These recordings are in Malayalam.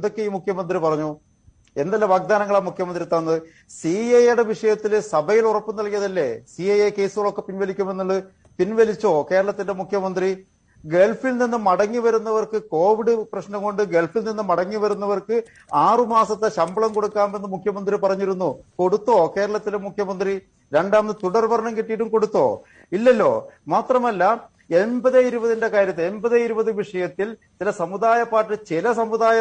എന്തൊക്കെ ഈ മുഖ്യമന്ത്രി പറഞ്ഞു? എന്തെല്ലാം വാഗ്ദാനങ്ങളാണ് മുഖ്യമന്ത്രി തന്നത്? സി എയുടെ വിഷയത്തിൽ സഭയിൽ ഉറപ്പ് നൽകിയതല്ലേ? സി എ കേസുകളൊക്കെ പിൻവലിക്കുമെന്നുള്ളത് പിൻവലിച്ചോ കേരളത്തിന്റെ മുഖ്യമന്ത്രി? ഗൾഫിൽ നിന്ന് മടങ്ങി വരുന്നവർക്ക് കോവിഡ് പ്രശ്നം കൊണ്ട് ഗൾഫിൽ നിന്ന് മടങ്ങി വരുന്നവർക്ക് ആറുമാസത്തെ ശമ്പളം കൊടുക്കാമെന്ന് മുഖ്യമന്ത്രി പറഞ്ഞിരുന്നു. കൊടുത്തോ കേരളത്തിലെ മുഖ്യമന്ത്രി? രണ്ടാമത് തുടർഭരണം കിട്ടിയിട്ടും കൊടുത്തോ? ഇല്ലല്ലോ. മാത്രമല്ല എൺപത് ഇരുപതിന്റെ കാര്യത്തിൽ എൺപത് ഇരുപത് വിഷയത്തിൽ ചില സമുദായ പാർട്ടി ചില സമുദായ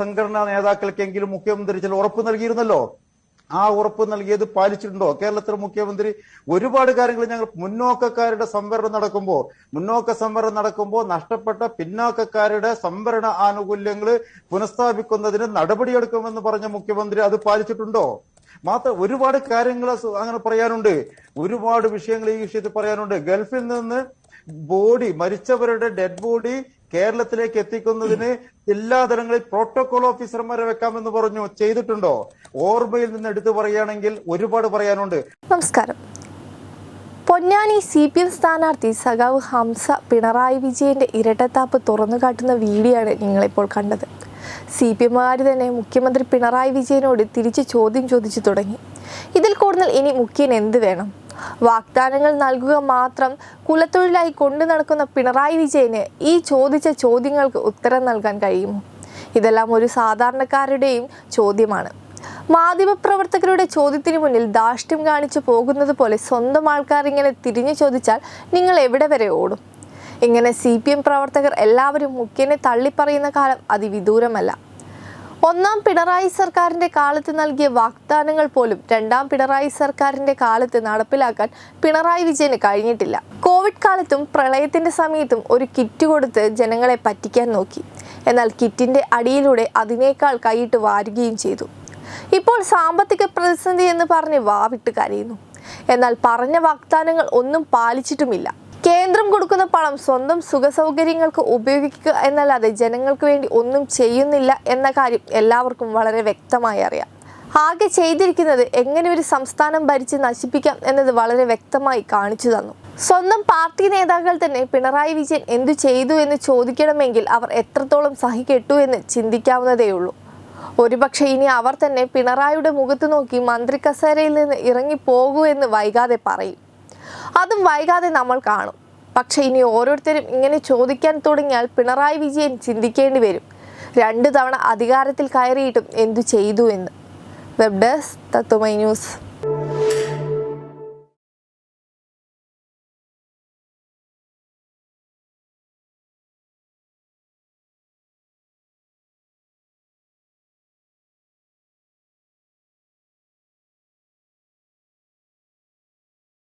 സംഘടനാ നേതാക്കൾക്കെങ്കിലും മുഖ്യമന്ത്രി ചില ഉറപ്പ് നൽകിയിരുന്നല്ലോ? ആ ഉറപ്പ് നൽകിയത് പാലിച്ചിട്ടുണ്ടോ? കേരളത്തിലെ മുഖ്യമന്ത്രി ഒരുപാട് കാര്യങ്ങൾ ഞങ്ങൾ മുന്നോക്കക്കാരുടെ സംവരണം നടക്കുമ്പോൾ മുന്നോക്ക സംവരണം നടക്കുമ്പോൾ നഷ്ടപ്പെട്ട പിന്നോക്കക്കാരുടെ സംവരണ ആനുകൂല്യങ്ങൾ പുനഃസ്ഥാപിക്കുന്നതിന് നടപടിയെടുക്കുമെന്ന് പറഞ്ഞ മുഖ്യമന്ത്രി അത് പാലിച്ചിട്ടുണ്ടോ? മാത്രം ഒരുപാട് കാര്യങ്ങൾ അങ്ങനെ പറയാനുണ്ട്. ഒരുപാട് വിഷയങ്ങൾ ഈ വിഷയത്തിൽ പറയാനുണ്ട്. ഗൾഫിൽ നിന്ന് ബോഡി മരിച്ചവരുടെ ഡെഡ് ബോഡി കേരളത്തിലേക്ക് എത്തിക്കുന്നതിന് എല്ലാ തലങ്ങളിൽ പ്രോട്ടോകോൾ ഓഫീസർമാരെ വെക്കാമെന്ന് പറഞ്ഞു. ചെയ്തിട്ടുണ്ടോ? ഓർമ്മയിൽ നിന്ന് എടുത്തു പറയുകയാണെങ്കിൽ ഒരുപാട് പറയാനുണ്ട്. നമസ്കാരം. പൊന്നാനി സി പി എം സ്ഥാനാർത്ഥി സഖാവ് ഹംസ പിണറായി വിജയന്റെ ഇരട്ടത്താപ്പ് തുറന്നു കാട്ടുന്ന വീഡിയോ ആണ് നിങ്ങളിപ്പോൾ കണ്ടത്. സി പി എമ്മുകാർ തന്നെ മുഖ്യമന്ത്രി പിണറായി വിജയനോട് തിരിച്ച് ചോദ്യം ചോദിച്ചു തുടങ്ങി. ഇതിൽ കൂടുതൽ ഇനി മുഖ്യൻ എന്ത് വേണം? വാഗ്ദാനങ്ങൾ നൽകുക മാത്രം കുലത്തൊഴിലായി കൊണ്ടു നടക്കുന്ന പിണറായി വിജയന് ഈ ചോദിച്ച ചോദ്യങ്ങൾക്ക് ഉത്തരം നൽകാൻ കഴിയുമോ ഇതെല്ലാം ഒരു സാധാരണക്കാരുടെയും ചോദ്യമാണ്. മാധ്യമപ്രവർത്തകരുടെ ചോദ്യത്തിന് മുന്നിൽ ധാർഷ്ട്യം കാണിച്ചു പോകുന്നത് പോലെ സ്വന്തം ആൾക്കാർ ഇങ്ങനെ തിരിഞ്ഞു ചോദിച്ചാൽ നിങ്ങൾ എവിടെ വരെ ഓടും? ഇങ്ങനെ സി പി എം പ്രവർത്തകർ എല്ലാവരും മുഖ്യനെ തള്ളിപ്പറയുന്ന കാലം അതിവിദൂരമല്ല. ഒന്നാം പിണറായി സർക്കാരിന്റെ കാലത്ത് നൽകിയ വാഗ്ദാനങ്ങൾ പോലും രണ്ടാം പിണറായി സർക്കാരിന്റെ കാലത്ത് നടപ്പിലാക്കാൻ പിണറായി വിജയന് കഴിഞ്ഞിട്ടില്ല. കോവിഡ് കാലത്തും പ്രളയത്തിന്റെ സമയത്തും ഒരു കിറ്റ് കൊടുത്ത് ജനങ്ങളെ പറ്റിക്കാൻ നോക്കി. എന്നാൽ കിറ്റിന്റെ അടിയിലൂടെ അതിനേക്കാൾ കൈയിട്ട് വാരുകയും ചെയ്തു. ഇപ്പോൾ സാമ്പത്തിക പ്രതിസന്ധി എന്ന് പറഞ്ഞ് വാവിട്ട് കരയുന്നു. എന്നാൽ പറഞ്ഞ വാഗ്ദാനങ്ങൾ ഒന്നും പാലിച്ചിട്ടുമില്ല. കേന്ദ്രം കൊടുക്കുന്ന പണം സ്വന്തം സുഖസൗകര്യങ്ങൾക്ക് ഉപയോഗിക്കുക എന്നല്ലാതെ ജനങ്ങൾക്ക് വേണ്ടി ഒന്നും ചെയ്യുന്നില്ല എന്ന കാര്യം എല്ലാവർക്കും വളരെ വ്യക്തമായി അറിയാം. ആകെ ചെയ്തിരിക്കുന്നത് എങ്ങനെ ഒരു സംസ്ഥാനം ഭരിച്ച് നശിപ്പിക്കാം എന്നത് വളരെ വ്യക്തമായി കാണിച്ചു തന്നു. സ്വന്തം പാർട്ടി നേതാക്കൾ തന്നെ പിണറായി വിജയൻ എന്തു ചെയ്തു എന്ന് ചോദിക്കണമെങ്കിൽ അവർ എത്രത്തോളം സഹിക്കെട്ടു എന്ന് ചിന്തിക്കാവുന്നതേയുള്ളൂ ഒരുപക്ഷെ ഇനി അവർ തന്നെ പിണറായിയുടെ മുഖത്ത് നോക്കി മന്ത്രി കസേരയിൽ നിന്ന് ഇറങ്ങി പോകൂ എന്ന് വൈകാതെ പറയും. അതും വൈകാതെ നമ്മൾ കാണും. പക്ഷെ ഇനി ഓരോരുത്തരും ഇങ്ങനെ ചോദിക്കാൻ തുടങ്ങിയാൽ പിണറായി വിജയൻ ചിന്തിക്കേണ്ടി വരും. രണ്ടു തവണ അധികാരത്തിൽ കയറിയിട്ടും എന്തു ചെയ്തു എന്ന്. Web desk Tatwamayi news.